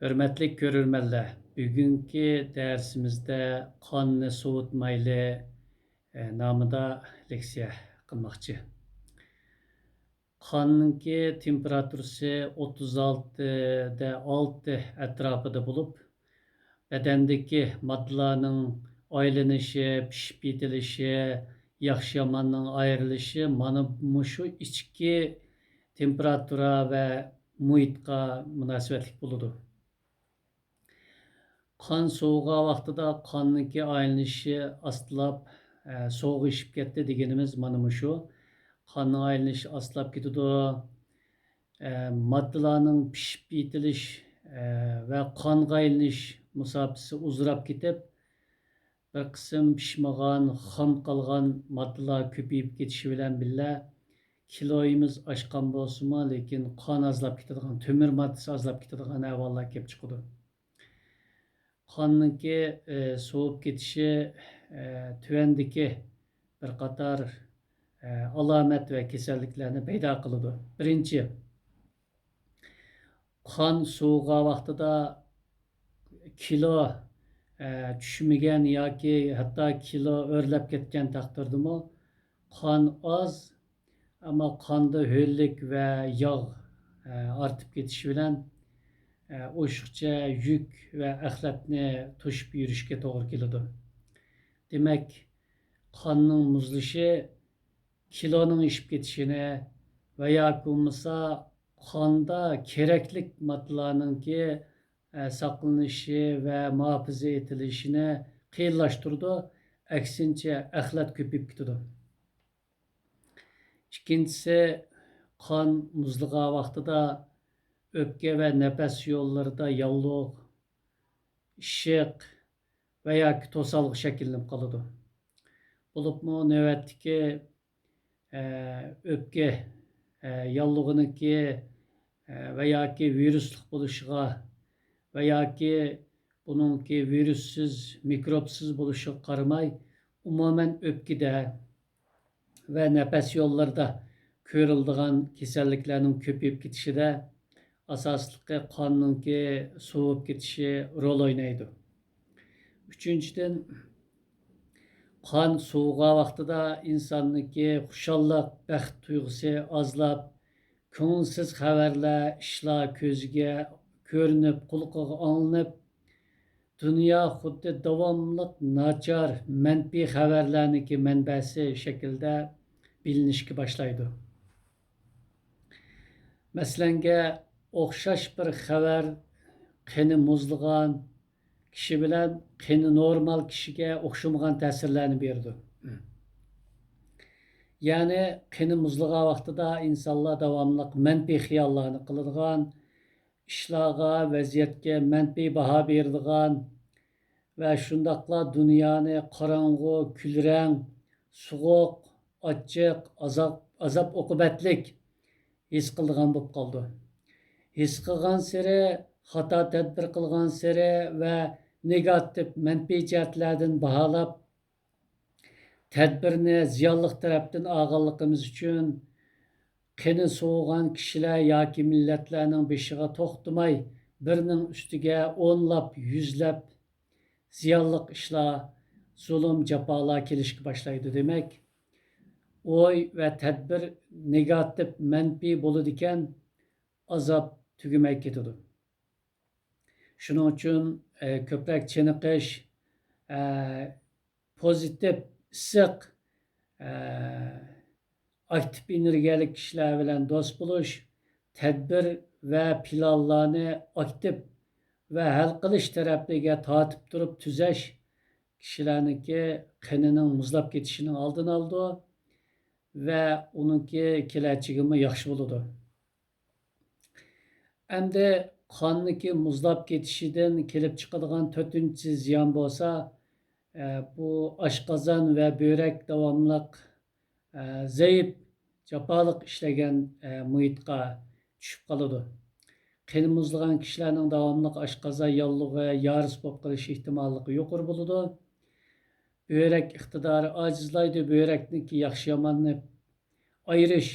Hürmetli görülmeler, bugünkü dersimizde kanını soğutmayla e, namıda leksiya kılmakçı. Kanınki temperaturası 36'da 6 etrafıda bulup bedendeki maddelerinin ayrılışı, pişip yetilişi, yaxşı yamanın ayrılışı, mana şu içki temperatura ve muhitka münasebetlik buludu. Kan soğuğa vaqtida qanniki aylanishi astlab e, soğuk ishib ketdi deganimiz mana shu. Qanning aylanishi astlab ketadi. E, moddalarning pishib yetilish e, ve qonga aylanish musofasi uzrab ketib bir qism pishmagan, xom qolgan moddalar ko'payib ketishi bilan birga kiloyimiz oshgan bo'lsimi, lekin qon azlab ketadigan, temir moddasi azlab ketadigan ahvollar kelib chiqadi. Qonniki e, so'vib ketishi e, tuvandagi bir qator e, alomat va kasalliklarni paydo qiladi. Birinchi, qon so'g'a vaqtida kilo e, tushmagan yoki hatto kilo o'rlab ketgan taqdirdami qon oz ammo qonda ho'llik va yog' e, ortib ketishi bilan oshiqcha yuk va axlatni to'shib yurishga to'g'ri keladi demak qonning muzlishi kiloning ishib ketishini va yoki bo'lmasa qonda keraklik moddalarninki e, saqlanishi va muhofaza etilishini qiyinlashtirdi aksincha axlat ko'payib ketadi ikkinchisi qon muzlig'a vaqtida öpke ve nefes yollarida yalluq ishiq va yoki to'salg'i shakllanib qoladi bo'libmi navbatdagi e, o'pka e, yallug'iniki e, va yoki viruslik bo'lishiga va yoki buningki virussiz mikrobsiz bo'lishiga qaramay umuman o'pkida ve nefes yollarida ko'rildigan kasalliklarning ko'payib ketishida asosliqi qonninki sovib ketishi rol o'ynaydi uchinchidan qon sovuğa vaqtida insonniki xushalliq baxt tuyg'usi ozlab ko'ngilsiz xabarlar ishlar ko'ziga ko'rinib qulqiga olinib dunyo xuddi davomliq nachar manfiy xabarlarniki manbasi shaklda bilinishga boshlaydi masalanga o'xshash bir xabar qini muzlagan kishi bilan qini normal kishiga o'xshamagan ta'sirlarni berdi ya'ni qini muzlagan vaqtida insonlar davomli manfiy xiyollarni qiladigan ishlarga vaziyatga manfiy baho beradigan va shundoqla dunyoni qorong'u kulrang sovuq ochiq azob azob oqibatlik his qiladigan bo'lib qoldi his qilgan sari xato tadbir qilgan sari va negativ manfiy jihatlardan baholab tadbirni ziyonli tarafdan olganligimiz uchun qini so'g'an kishilar yoki millatlarning beshiga to'xtamay birning ustiga o'nlab yuzlab ziyonli ishlar zulm jafolar kelishga boshlaydi demak o'y va tadbir negativ manfiy bo'ladi ekan azob tugmay ketadi shuning uchun e, ko'proq chiniqish e, pozitiv issiq e, aktiv energiyalik kishilar bilan do'st bo'lish tadbir va planlarni aktiv va hal qilish tarafiga tortib turib tuzash kishilarniki qinining muzlab ketishining oldini oldi va uniki kelajagimi yaxshi bo'ladi qonniki muzlab ketishidan kelib chiqadigan to'rtinchi ziyon bo'lsa e, bu oshqozon va buyrak davomliq e, zaif jafoliq ishlagan e, muhitga tushib qoladi qini muzlagan kishilarning davomli oshqozon yollig'i yoris bo'lib qolish ehtimolligi yuqori bo'ladi buyrak iqtidori ojizlaydi buyrakniki yaxshi yomonni ayirish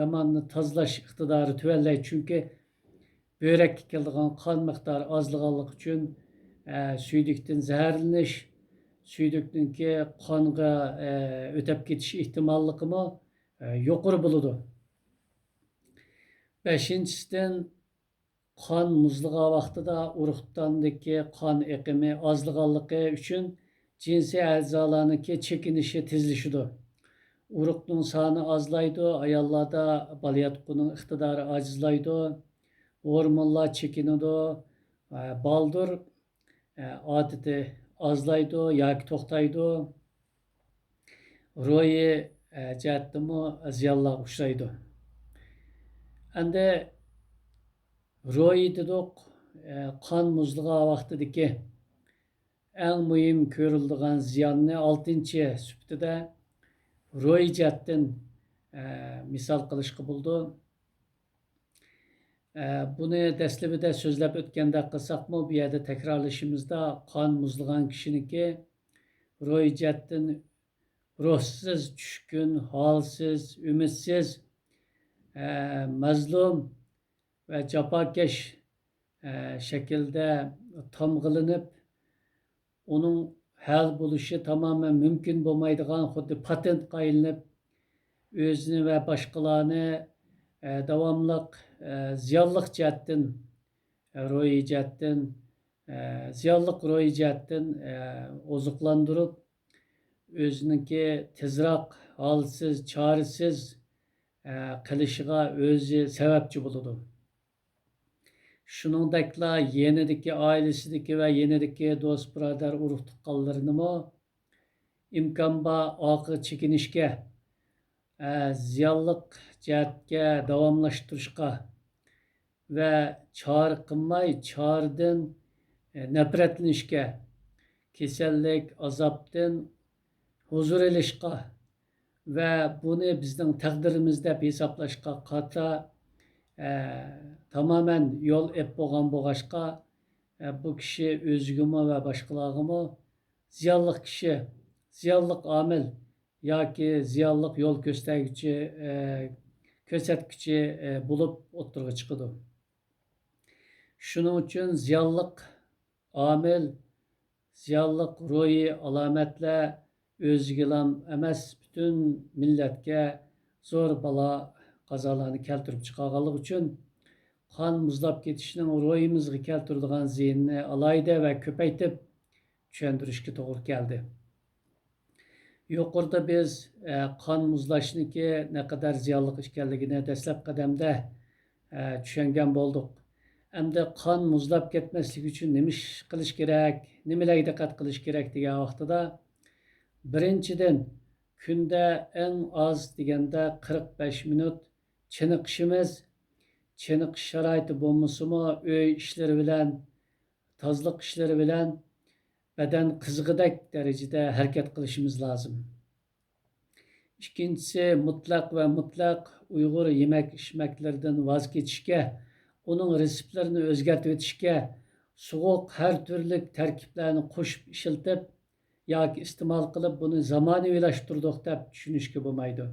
yomonni tozalash iqtidori börekке keladigan qon miqdori ozliganligi uchun e, suydukdan zaharlanish suydukninki qonga e, o'tib ketish ehtimolligimi e, yuqori bo'ladi beshinchisidan qon muzlagan vaqtida urug'dondagi qon eqimi ozliganligi uchun jinsiy a'zolarniki chekinishi tezlashidi urug'ning soni ozlaydi ayollarda bola yotquning iqtidori ojizlaydi hormonlar chekinadi e, baldur e, odati ozlaydi yoki to'xtaydi ro'yi e, jihatdimi ziyonlarga uchraydi endi ro'yi dedik qon muzlagan vaqtidagi eng muhim ko'riladigan ziyonni oltinchi sifatida ro'y jihatdan misol qilishga bo'ldi buni dastlabida so'zlab o'tganda qilsaqmi bu yerda takrorlashimizda qon muzlagan kishiniki ro'y jihatdan ruhsiz tushkun holsiz umidsiz mazlum va jafokash shaklda tomg'ilinib uning hal bo'lishi tamoman mumkin bo'lmaydigan xuddi patentga aylanib o'zini va boshqalarni e, davomliq e, ziyonliq jihatdan e, ro'yi jihatdan e, ziyonliq ro'yi jihatdan e, oziqlantirib o'ziniki tezroq holsiz chorasiz qilishiga o'zi sababchi bo'ladi shuningdekla yenidagi oilasidagi va yenidagi do'st birodar urug' tuqqanlarinimi imkon bor oqi chekinishga jihatga davomlashtirishga va chora qilmay chordan e, nafratlanishga kasallik azobdan huzur ilishga va buni bizning taqdirimiz deb hisoblashga qata e, tamamen yol ep bo'lgan bo'lg'achqa e, bu kishi o'zigimi va boshqalargimi ziyonliq kishi ziyonliq omil yoki ziyonliq yo'l ko'rsatguchi e, ko'rsatguchi e, bo'lib o'ttirg'a chiqadi shuning uchun ziyonliq omil ziyonliq ro'yi alomatlar o'ziga emas butun millatga zo'r balo qazolarni keltirib chiqarganligi uchun qon muzlab ketishining ro'yimizga keltiradigan ziynni alayda va ko'paytib tushuntirishga to'g'ri keldi yuqorida biz e, qon muzlashniki naqadar ziyonli ekanligini dastlab qadamda e, tushungan bo'ldik endi qon muzlab ketmasligi uchun nima ish qilish kerak nimalarga diqqat qilish kerak degan vaqtida birinchidan kunda eng oz deganda qirq besh minut chiniqishimiz chiniqish sharoiti bo'lmasimi uy ishlari bilan tozalik ishlari bilan badan qizg'idak darajada harakat qilishimiz lozim ikkinchisi mutlaq va mutlaq uyg'ur yemak ichmaklaridan voz kechishga uning retseptlarini o'zgartib o'tishga sovuq har turli tarkiblarni qo'shib ishiltib yoki iste'mol qilib buni zamonaviylashtirdik deb tushunishga bo'lmaydi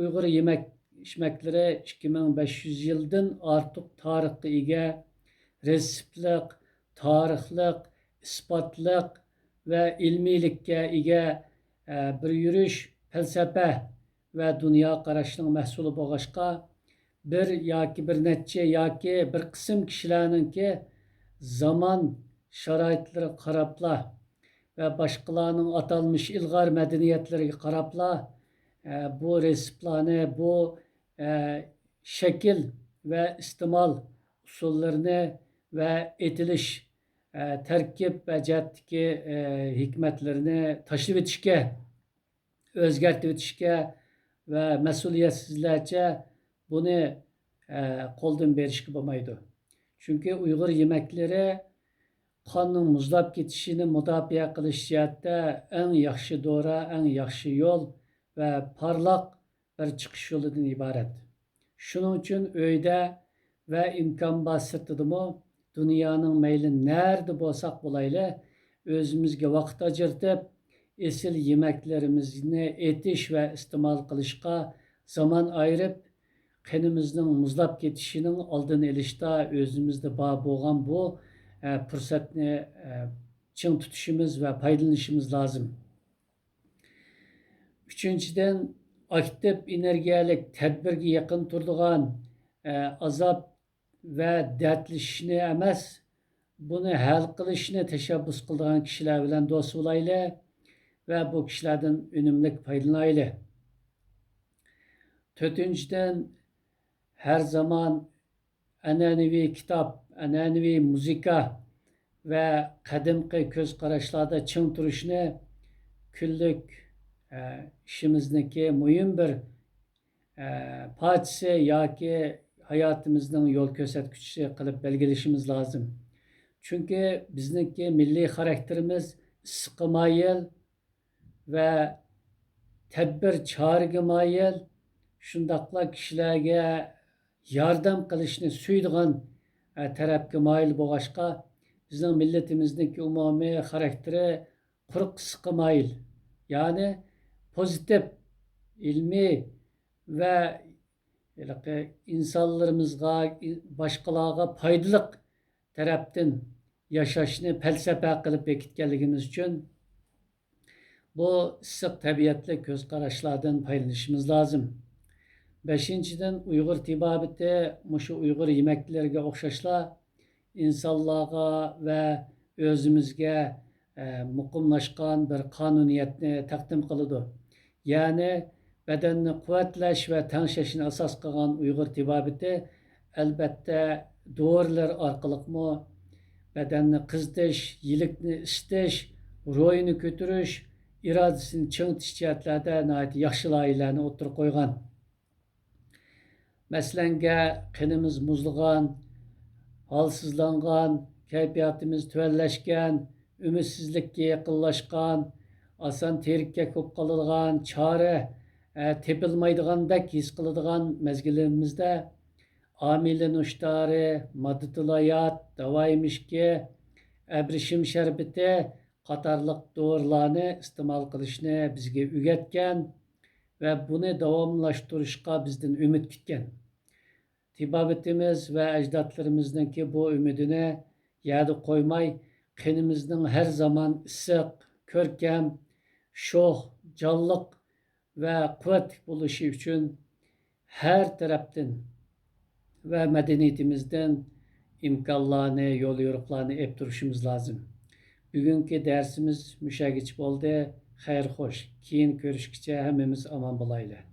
uyg'ur yemak ichmaklari ikki ming besh yuz yildan ortiq tarixga ega retseptliq tarixliq isbotliq va ilmiylikka ega e, bir yurish falsafa va dunyo qarashining mahsuli bo'lg'achqa bir yoki bir necha yoki bir qism kishilarninki zamon sharoitlari qarabla va boshqalarning atalmish ilg'or madaniyatlariga qarabla e, bu reseptlarni bu şekil ve istimal usullerini ve etiliş e, terkip ve ceddeki e, hikmetlerini taşıp etişke, özgertip etişke ve mesuliyetsizlerce bunu e, koldan berişki bulmaydı. Çünkü Uygur yemekleri kanın muzlap gitişini müdafiə qilish jihatda eng yaxshi dora, eng yaxshi yo'l va parlaq bir chiqish yo'lidan iborat shuning uchun uyda va imkon bor dunyoning mayli nerda bo'lsak bo'layli o'zimizga vaqt ajratib esil yemaklarimizni etish va iste'mol qilishga zaman ayirib qenimizning muzlab ketishining oldini olishda o'zimizda bor bo'lgan bu e, fursatni e, ching tutishimiz va foydalanishimiz lozim uchinchidan aktiv energiyalik tadbirga yaqin turadigan e, azob va dardlashishni emas buni hal qilishni tashabbus qiladigan kishilar bilan do'st bo'laylik va bu kishilardan unumli foydalanaylik to'rtinchidan her zaman an'anaviy kitob an'anaviy muzika va qadimgi ko'z qarashlarda ching turishni kunlik e, ishimizniki muhim bir e, parchasi yoki hayotimizning yo'l ko'rsatkichi qilib belgilashimiz lozim chunki bizniki milliy xarakterimiz issiqqa moyil va tadbir choraga moyil shundoqla kishilarga yordam qilishni suydigan e, tarafga moyil bo'lg'achqa bizning millatimizniki umumiy xarakteri quruq qisqa moyil ya'ni pozitiv ilmiy va anaqa insonlarimizga boshqalarga foydali tarafdan yashashni falsafa qilib bekitganligimiz uchun bu issiq tabiatli ko'z qarashlardan foydalanishimiz lozim beshinchidan uyg'ur tibobiti mushu uyg'ur yemaklarga o'xshashla insonlarga va o'zimizga e, muqimlashgan bir qonuniyatni taqdim qiladi ya'ni badanni quvvatlash va tanglashishni asos qilgan uyg'ur tibobiti albatta dorilar orqaliqmi badanni qizitish yilikni isitish ro'yini ko'tarish irodasini chingitish jihatlarda yaxshi loyihalarni o'tirib qo'ygan masalanga qinimiz muzlagan holsizlangan kayfiyatimiz tuvanlashgan umidsizlikka yaqinlashgan oson terikka ko'p qoladigan chora e, tepilmaydigandek his qiladigan mezgilimizda amili nushtari maddilayat davoimishki abrishim sharbiti qatorliq dorilarni iste'mol qilishni bizga o'rgatgan va buni davomlashtirishga bizdan umid kutgan tibobatimiz va ajdodlarimizniki bu umidini yada qo'ymay qinimizning har zamon issiq ko'rkam sho'x jonliq va quvvatli bo'lishi uchun har tarafdan va madaniyatimizdan imkonlarni yo'l yo'riqlarni ep turishimiz lozim bugungi darsimiz mushagich bo'ldi xayr xo'sh keyin ko'rishguncha hammamiz omon bo'laylik